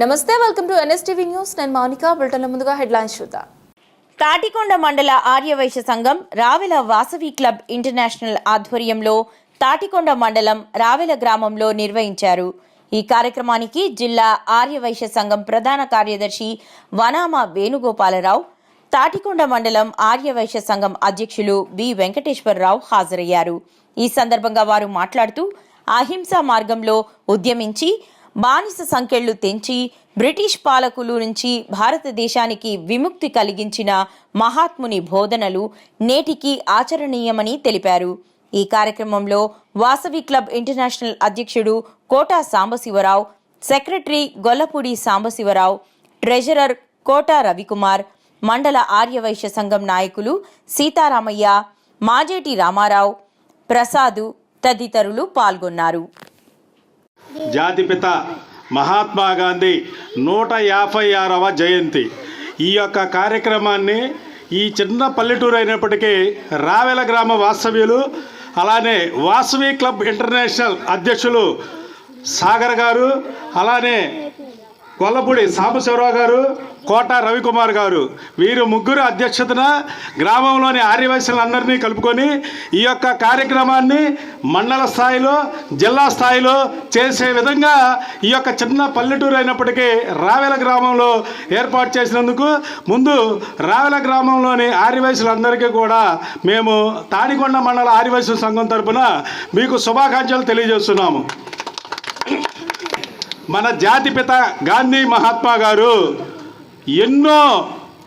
నమస్తే welcome to NSTV news నేను మౌనిక బులెటిన్ల ముందుగా హెడ్లైన్స్ చూద్దాం. తాటికొండ మండల ఆర్యవైశ్య సంఘం రావెల వాసవి క్లబ్ ఇంటర్నేషనల్ ఆధ్వర్యంలో తాటికొండ మండలం రావెల గ్రామంలో నిర్వహించారు. ఈ కార్యక్రమానికి జిల్లా ఆర్యవైశ్య సంఘం ప్రధాన కార్యదర్శి వనామ వేణుగోపాలరావు తాటికొండ మండలం ఆర్యవైశ్య సంఘం అధ్యక్షులు బి వెంకటేశ్వరరావు హాజరయ్యారు. ఈ సందర్భంగా వారు మాట్లాడుతూ అహింసా మార్గంలో ఉద్యమించి బానిస సంఖ్యలు తెంచి బ్రిటిష్ పాలకులు నుంచి భారతదేశానికి విముక్తి కలిగించిన మహాత్ముని బోధనలు నేటికి ఆచరణీయమని తెలిపారు. ఈ కార్యక్రమంలో వాసవి క్లబ్ ఇంటర్నేషనల్ అధ్యక్షుడు కోటా సాంబశివరావు సెక్రటరీ గొల్లపూడి సాంబశివరావు ట్రెజరర్ కోటా రవికుమార్ మండల ఆర్యవైశ్య సంఘం నాయకులు సీతారామయ్య మాజేటి రామారావు ప్రసాదు తదితరులు పాల్గొన్నారు. జాతిపిత మహాత్మా గాంధీ నూట యాభై ఆరవ జయంతి. ఈ యొక్క కార్యక్రమాన్ని ఈ చిన్న పల్లెటూరు అయినప్పటికీ రావెల గ్రామ వాస్తవ్యులు అలానే వాసవి క్లబ్ ఇంటర్నేషనల్ అధ్యక్షులు సాగర్ గారు అలానే కొల్లపూడి సాంబశివరావు గారు కోట రవికుమార్ గారు. వీరు ముగ్గురు అధ్యక్షతన గ్రామంలోని ఆర్యవైశ్యులందరినీ కలుపుకొని ఈ యొక్క కార్యక్రమాన్ని మండల స్థాయిలో జిల్లా స్థాయిలో చేసే విధంగా ఈ యొక్క చిన్న పల్లెటూరు అయినప్పటికీ రావెల గ్రామంలో ఏర్పాటు చేసినందుకు ముందు రావెల గ్రామంలోని ఆర్యవైశ్యులందరికీ కూడా మేము తాడికొండ మండల ఆర్యవైశ్య సంఘం తరపున మీకు శుభాకాంక్షలు తెలియజేస్తున్నాము. మన జాతిపిత గాంధీ మహాత్మా గారు ఎన్నో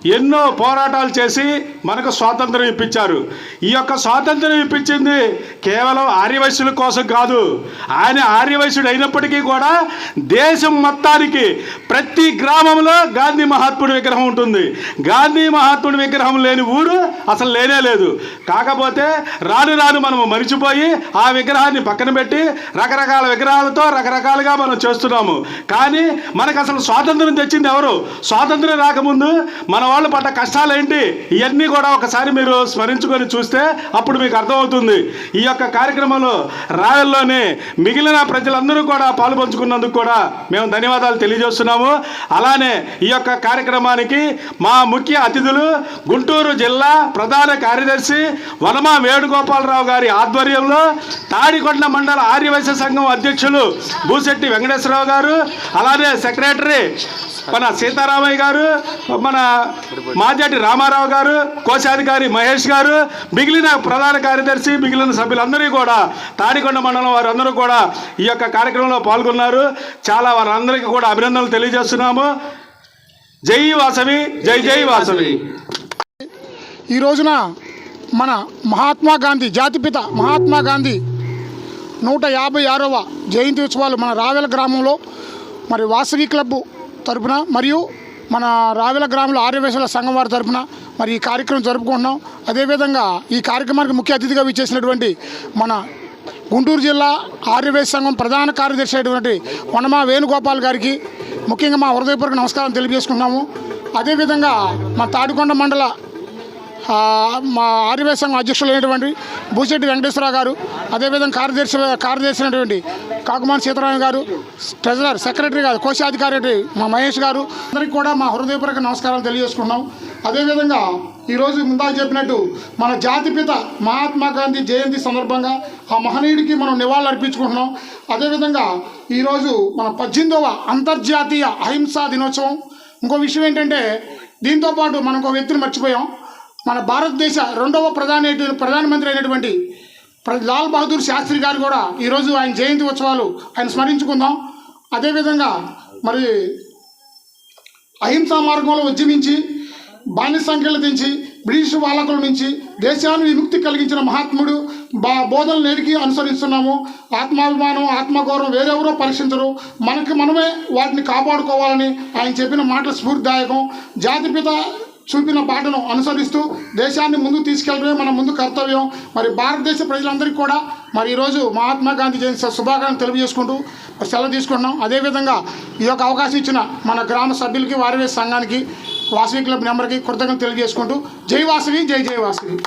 ఎన్నో పోరాటాలు చేసి మనకు స్వాతంత్రం ఇప్పించారు. ఈ యొక్క స్వాతంత్రం ఇప్పించింది కేవలం ఆర్యవైశ్యుల కోసం కాదు. ఆయన ఆర్యవైశ్యుడు అయినప్పటికీ కూడా దేశం మొత్తానికి ప్రతి గ్రామంలో గాంధీ మహాత్ముడి విగ్రహం ఉంటుంది. గాంధీ మహాత్ముడి విగ్రహం లేని ఊరు అసలు లేనే లేదు. కాకపోతే రాను రాను మనము మరిచిపోయి ఆ విగ్రహాన్ని పక్కన పెట్టి రకరకాల విగ్రహాలతో రకరకాలుగా మనం చేస్తున్నాము. కానీ మనకు అసలు స్వాతంత్రం తెచ్చింది ఎవరు? స్వాతంత్రం రాకముందు మన వాళ్ళు పడ్డ కష్టాలు ఏంటి ఇవన్నీ కూడా ఒకసారి మీరు స్మరించుకొని చూస్తే అప్పుడు మీకు అర్థమవుతుంది. ఈ యొక్క కార్యక్రమంలో రాయల్లోని మిగిలిన ప్రజలందరూ కూడా పాలు పంచుకున్నందుకు కూడా మేము ధన్యవాదాలు తెలియజేస్తున్నాము. అలానే ఈ యొక్క కార్యక్రమానికి మా ముఖ్య అతిథులు గుంటూరు జిల్లా ప్రధాన కార్యదర్శి వనమా వేణుగోపాలరావు గారి ఆధ్వర్యంలో తాడికొండ మండల ఆర్యవైశ్య సంఘం అధ్యక్షులు భూశెట్టి వెంకటేశ్వరరావు గారు అలానే సెక్రటరీ మన సీతారామయ్య గారు మన మాజాటి రామారావు గారు కోశాధికారి మహేష్ గారు మిగిలిన ప్రధాన కార్యదర్శి మిగిలిన సభ్యులందరూ కూడా తాడికొండ మండలం వారందరూ కూడా ఈ యొక్క కార్యక్రమంలో పాల్గొన్నారు. చాలా వారందరికీ కూడా అభినందనలు తెలియజేస్తున్నాము. జై వాసవి జై జై వాసవి. ఈ రోజున మన మహాత్మా గాంధీ జాతిపిత మహాత్మా గాంధీ నూట యాభై ఆరవ జయంతి ఉత్సవాలు మన రావెల గ్రామంలో మరి వాసవి క్లబ్ తరపున మరియు మన రావెల గ్రామంలో ఆర్యవేశాల సంఘం వారి తరపున మరి ఈ కార్యక్రమం జరుపుకుంటున్నాం. అదేవిధంగా ఈ కార్యక్రమానికి ముఖ్య అతిథిగా విచ్చేసినటువంటి మన గుంటూరు జిల్లా ఆర్యవేశ సంఘం ప్రధాన కార్యదర్శి అయినటువంటి వనమా వేణుగోపాల్ గారికి ముఖ్యంగా మా హృదయపూర్వక నమస్కారం తెలియజేసుకున్నాము అదేవిధంగా మా తాడికొండ మండల మా ఆర్యవే సంఘం అధ్యక్షులు అయినటువంటి భూశెట్టి వెంకటేశ్వరరావు గారు అదేవిధంగా కార్యదర్శి కార్యదర్శి అయినటువంటి కాకుమాన్ సీతారామయ్య గారు ట్రెజరర్ సెక్రటరీ గారు కోశాధికారి మా మహేష్ గారు అందరికీ కూడా మా హృదయపూర్వక నమస్కారాలు తెలియజేసుకున్నాం అదేవిధంగా ఈరోజు ముందాక చెప్పినట్టు మన జాతిపిత మహాత్మా గాంధీ జయంతి సందర్భంగా ఆ మహనీయుడికి మనం నివాళులు అర్పించుకుంటున్నాం. అదేవిధంగా ఈరోజు మన పద్దెనిమిదవ అంతర్జాతీయ అహింసా దినోత్సవం. ఇంకో విషయం ఏంటంటే దీంతో పాటు మనం ఒక వ్యక్తిని మర్చిపోయాం. మన భారతదేశ రెండవ ప్రధాని ప్రధానమంత్రి అయినటువంటి ప్ర- లాల్ బహదూర్ శాస్త్రి గారు కూడా ఈరోజు ఆయన జయంతి ఉత్సవాలు ఆయన స్మరించుకుందాం. అదేవిధంగా మరి అహింసా మార్గంలో ఉద్యమించి బానిస సంఖ్యలు తెంచి బ్రిటిష్ పాలకుల నుంచి దేశాన్ని విముక్తి కలిగించిన మహాత్ముడు బా బోధనలు నేటికి అనుసరిస్తున్నాము. ఆత్మాభిమానం ఆత్మగౌరవం వేరెవరో పరీక్షించరు. మనకి మనమే వాటిని కాపాడుకోవాలని ఆయన చెప్పిన మాటలు స్ఫూర్తిదాయకం. జాతిపిత చూపిన బాటను అనుసరిస్తూ దేశాన్ని ముందుకు తీసుకెళ్ళడమే మన ముందు కర్తవ్యం. మరి భారతదేశ ప్రజలందరికీ కూడా మరి ఈరోజు మహాత్మా గాంధీ జయంతి శుభాకాంక్షలు తెలియజేసుకుంటూ సెలవు తీసుకుంటున్నాం. అదేవిధంగా ఈ యొక్క అవకాశం ఇచ్చిన మన గ్రామ సభ్యులకి వారి సంఘానికి వాసవి క్లబ్ నెంబర్కి కృతజ్ఞతలు తెలియజేసుకుంటూ జై వాసవి జై జై వాసవి.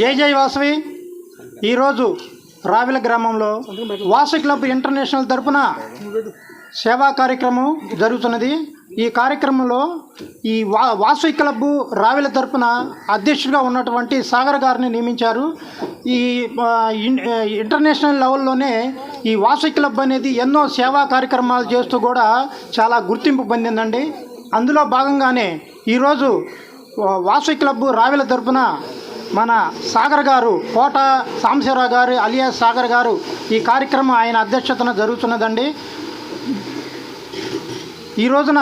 జై జై వాసవి. ఈరోజు రావిల గ్రామంలో వాసు క్లబ్ ఇంటర్నేషనల్ తరపున సేవా కార్యక్రమం జరుగుతున్నది. ఈ కార్యక్రమంలో ఈ వా వాసవి క్లబ్ రావెల తరపున అధ్యక్షుడిగా ఉన్నటువంటి సాగర్ గారిని నియమించారు. ఈ ఇంటర్నేషనల్ లెవెల్లోనే ఈ వాసవి క్లబ్ అనేది ఎన్నో సేవా కార్యక్రమాలు చేస్తూ కూడా చాలా గుర్తింపు పొందిందండి. అందులో భాగంగానే ఈరోజు వాసవి క్లబ్ రావెల తరపున మన సాగర్ గారు కోట సాంబశివరావు గారు అలియాస్ సాగర్ గారు ఈ కార్యక్రమం ఆయన అధ్యక్షతన జరుగుతున్నదండి. ఈ రోజున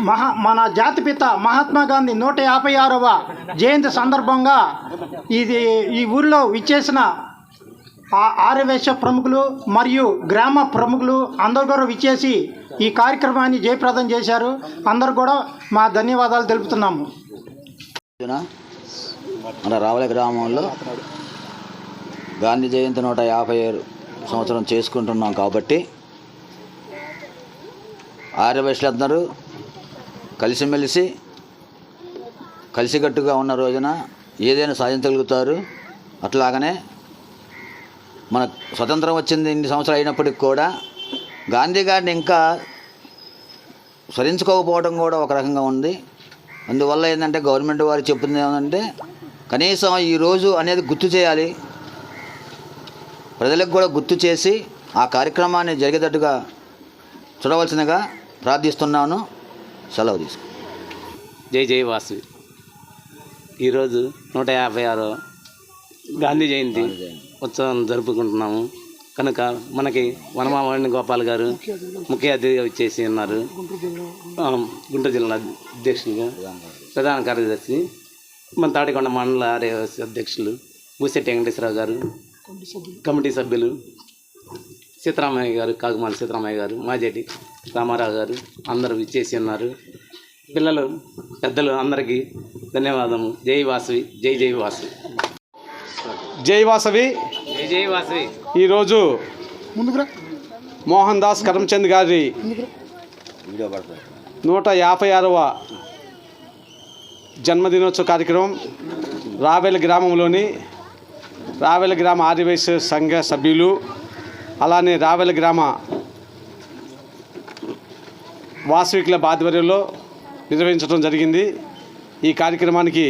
మహా మన జాతిపిత మహాత్మా గాంధీ నూట యాభై ఆరవ జయంతి సందర్భంగా ఇది ఈ ఊరిలో విచ్చేసిన ఆ- ఆర్యవేశ ప్రముఖులు మరియు గ్రామ ప్రముఖులు అందరు కూడా విచ్చేసి ఈ కార్యక్రమాన్ని జయప్రదం చేశారు. అందరు కూడా మా ధన్యవాదాలు తెలుపుతున్నాము. మన రావల గ్రామంలో గాంధీ జయంతి నూట యాభై సంవత్సరం చేసుకుంటున్నాం కాబట్టి ఆర్యవైశ్యులందరూ కలిసిమెలిసి కలిసికట్టుగా ఉన్న రోజున ఏదైనా సాధించగలుగుతారు అట్లాగనే మన స్వతంత్రం వచ్చింది ఇన్ని సంవత్సరాలు అయినప్పటికి కూడా గాంధీ గారిని ఇంకా స్మరించుకోకపోవడం కూడా ఒక రకంగా ఉంది. అందువల్ల ఏంటంటే గవర్నమెంట్ వారు చెప్తుంది ఏమంటే కనీసం ఈ రోజు అనేది గుర్తు చేయాలి. ప్రజలకు కూడా గుర్తు చేసి ఆ కార్యక్రమాన్ని జరిగేటట్టుగా చూడవలసిందిగా ప్రార్థిస్తున్నాను. సెలవు తీసుకు. జై జై వాసు. ఈరోజు నూట యాభై ఆరో గాంధీ జయంతి ఉత్సవం జరుపుకుంటున్నాము. కనుక మనకి వనమావాణి గోపాల్ గారు ముఖ్య అతిథిగా వచ్చేసి ఉన్నారు. గుంటూరు జిల్లా అధ్యక్షులుగా ప్రధాన కార్యదర్శి మన తాటికొండ మండల ఆర్యవైశ్య అధ్యక్షులు బూసెట్టి వెంకటేశ్వరరావు గారు కమిటీ సభ్యులు. సీతారామయ్య గారు కాకుమాల సీతారామయ్య గారు మాజేటి రామారావు గారు అందరూ ఇచ్చేసి ఉన్నారు. పిల్లలు పెద్దలు అందరికీ ధన్యవాదము జై వాసవి జై జై వాసవి. జై వాసవి. జై జై వాసవి. ఈరోజు మోహన్ దాస్ కరమ్చంద్ గారి నూట యాభై ఆరవ జన్మదినోత్సవ కార్యక్రమం రావెల గ్రామంలోని రావెల గ్రామ ఆదివాసీ సంఘ సభ్యులు అలానే రావెల గ్రామ వాసవి క్లబ్ ఆధ్వర్యంలో నిర్వహించడం జరిగింది. ఈ కార్యక్రమానికి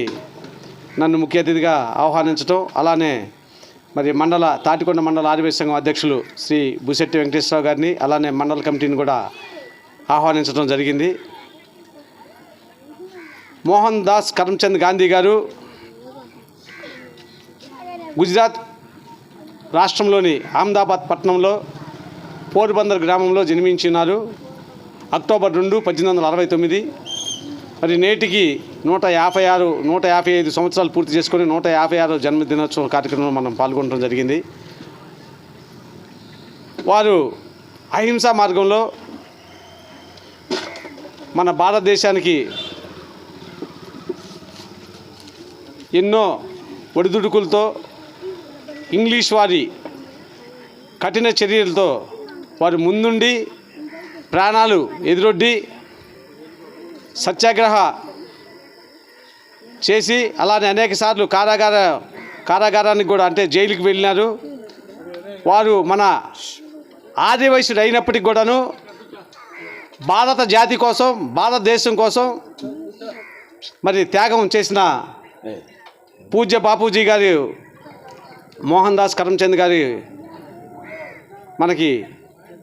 నన్ను ముఖ్య అతిథిగా ఆహ్వానించడం అలానే మరి మండల తాటికొండ మండల ఆదివాసీ సంఘం అధ్యక్షులు శ్రీ బుసెట్టి వెంకటేశ్వరరావు గారిని అలానే మండల కమిటీని కూడా ఆహ్వానించడం జరిగింది. మోహన్ దాస్ కరమ్చంద్ గాంధీ గారు గుజరాత్ రాష్ట్రంలోని అహ్మదాబాద్ పట్టణంలో పోర్బందర్ గ్రామంలో జన్మించినారు. అక్టోబర్ రెండు పద్దెనిమిది వందల అరవై తొమ్మిది. మరి నేటికి నూట యాభై ఆరు నూట యాభై ఐదు సంవత్సరాలు పూర్తి చేసుకొని నూట యాభై ఆరు జన్మదినోత్సవం కార్యక్రమంలో మనం పాల్గొనడం జరిగింది. వారు అహింసా మార్గంలో మన భారతదేశానికి ఎన్నో ఒడిదుడుకులతో ఇంగ్లీష్ వారి కఠిన చర్యలతో వారు ముందుండి ప్రాణాలు ఎదురొడ్డి సత్యాగ్రహ చేసి అలానే అనేక సార్లు కారాగార కారాగారానికి కూడా అంటే జైలుకి వెళ్ళినారు. వారు మన ఆదివయసుడు అయినప్పటికి కూడాను భారత జాతి కోసం భారతదేశం కోసం మరి త్యాగం చేసిన పూజ్య బాపూజీ గారి మోహన్ దాస్ కరమ్చంద్ గారి మనకి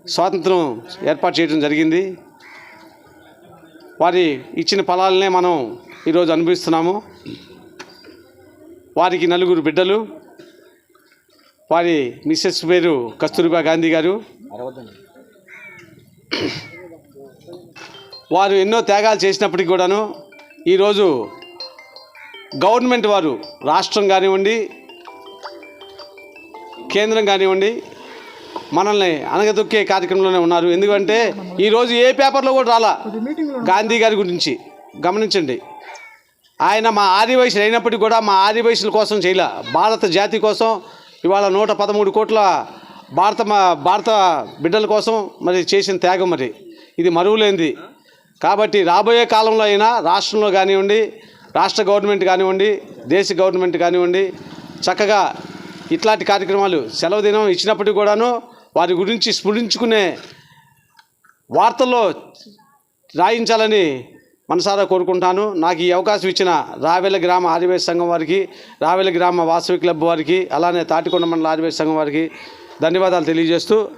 స్వాతంత్రం ఏర్పాటు చేయడం జరిగింది. వారి ఇచ్చిన ఫలాలనే మనం ఈరోజు అనుభవిస్తున్నాము. వారికి నలుగురు బిడ్డలు వారి మిస్సెస్ పేరు కస్తూరిబా గాంధీ గారు. వారు ఎన్నో త్యాగాలు చేసినప్పటికీ కూడాను ఈరోజు గవర్నమెంట్ వారు రాష్ట్రం కానివ్వండి కేంద్రం కానివ్వండి మనల్ని అనగదొక్కే కార్యక్రమంలోనే ఉన్నారు. ఎందుకంటే ఈరోజు ఏ పేపర్లో కూడా రాలా. గాంధీ గారి గురించి గమనించండి. ఆయన మా ఆదివాసులు అయినప్పటికీ కూడా మా ఆదివాసుల కోసం చేయలే. భారత జాతి కోసం ఇవాళ నూట పదమూడు కోట్ల భారత మా భారత బిడ్డల కోసం మరి చేసిన త్యాగం మరి. ఇది మరువులేంది కాబట్టి రాబోయే కాలంలో అయినా రాష్ట్రంలో కానివ్వండి రాష్ట్ర గవర్నమెంట్ కానివ్వండి దేశ గవర్నమెంట్ కానివ్వండి చక్కగా ఇట్లాంటి కార్యక్రమాలు సెలవు దినం ఇచ్చినప్పటికీ కూడాను వారి గురించి స్ఫురించుకునే వార్తల్లో రాయించాలని మనసారా కోరుకుంటాను. నాకు ఈ అవకాశం ఇచ్చిన రావెల గ్రామ ఆదివేశ సంఘం వారికి రావెల గ్రామ వాసవి క్లబ్ వారికి అలానే తాటికొండ మండల ఆదివేశ సంఘం వారికి ధన్యవాదాలు తెలియజేస్తూ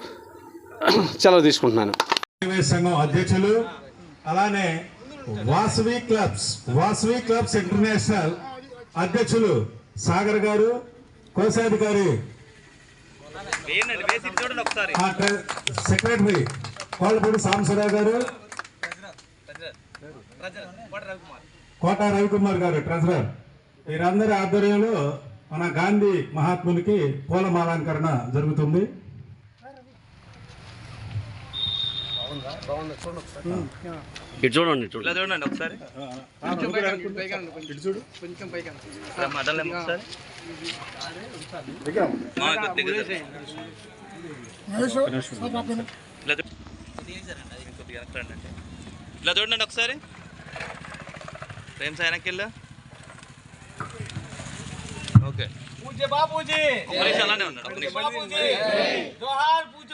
సెలవు తీసుకుంటున్నాను. సంఘం అధ్యక్షులు అలానే Vasavi Clubs Vasavi Clubs International అధ్యక్షులు సాగర్ గారు కోశాధికారి సెక్రటరీ కోళ్ళపూడి సాంబసరావు గారు. కోట రవికుమార్ గారు ట్రెజరర్. వీరందరి ఆధ్వర్యంలో మన గాంధీ మహాత్మునికి పూలమాలంకరణ జరుగుతుంది. ఇటు చూడండి చూడండి. ఇలా చూడండి ఒకసారి. మదన్ ఒకసారి. ఆ, కొద్దిగా దిగుతారు. ఇలా చూ- కొద్దిగా వెనక్కి రండి. ఇలా చూడండి ఒకసారి. ప్రేమ్ సార్ వెనక్కి వెళ్ళు. ఓకే. పూజ్య బాపూజీ. ఒక నిమిషం అలానే ఉన్నాడు.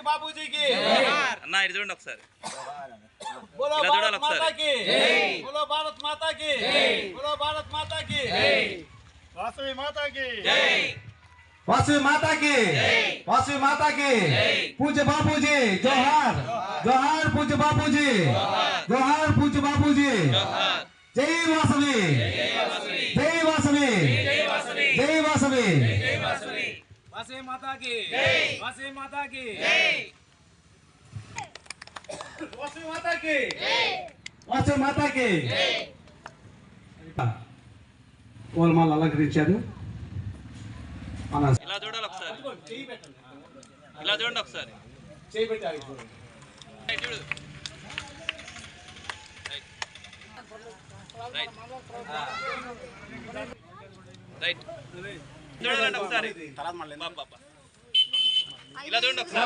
ఒక నిమిషం జోహార్ పూజ్య బాపూజీకి అన్న ఇటు చూడండి ఒకసారి బోలో ఇలా చూడాలి భారత్ ఒకసారి. మాతాకి బోలో భారత్ మాతాకి బోలో భారత్ మాతాకి వాసవి మాతాకి వాసవి మాతాకి వాసవి మాతాకి పూజ్య బాపూజీ జోహార్ జోహార్ పూజ్య బాపూజీ జోహార్ పూజ్య బాపూజీ జై వాసవి జై వాసవి జై వాసవి మాతాకి వాసవి మాతాకి వాసవి మాతాకి వాసవి మాతాకి పూలమాలు అలంకరించారు మన ఇలా చూడాలి ఒకసారి ఇలా చూడండి ఒకసారి రైట్, చూడు రైట్. రైట్ చూడండి ఒకసారి. ఇలా చూడండి ఒకసారి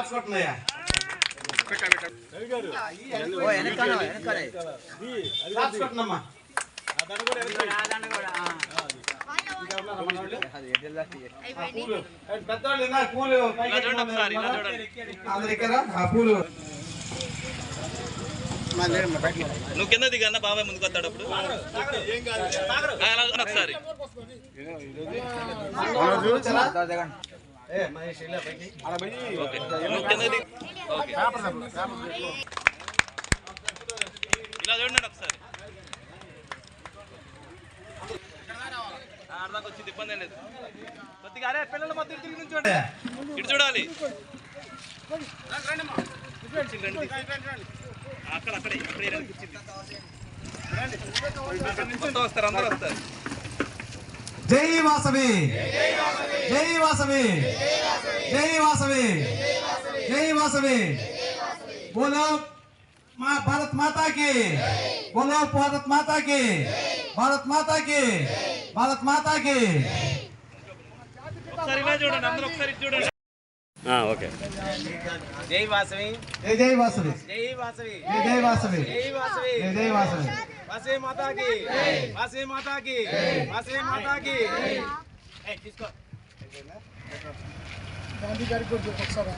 నువ్వు కింద దిగన్న బాబాయ్ ముందుకు వస్తాడు అప్పుడు ఒకసారి ఇలా చూడండి ఒకసారి వచ్చింది ఇబ్బంది లేదు కొద్దిగా అరే తిరిగి నుంచోండి. ఇటు చూడాలి అక్కడ అక్కడే అక్కడే రండి, వస్తారు అందరూ వస్తారు. జై వాసవి జై వాసవి జై వాసవి జై వాసవి బోలో మా భారత్ మాతా కి బోలో భారత్ మాతా కి భారత్ మాతా కి భారత్ మాతా కి ఒకసారి ఇలా చూడండి అందరూ ఒకసారి ఇటు చూడండి ఓకే జై వాసవి జై జై వాసవి జై వాసవి జై జై వాసవి జై వాసవి జై జై వాసవి వసే మాతాకి వసే మాతాకి వసే మాతాకి తీసుకో గాంధీ గారికి ఒకసారి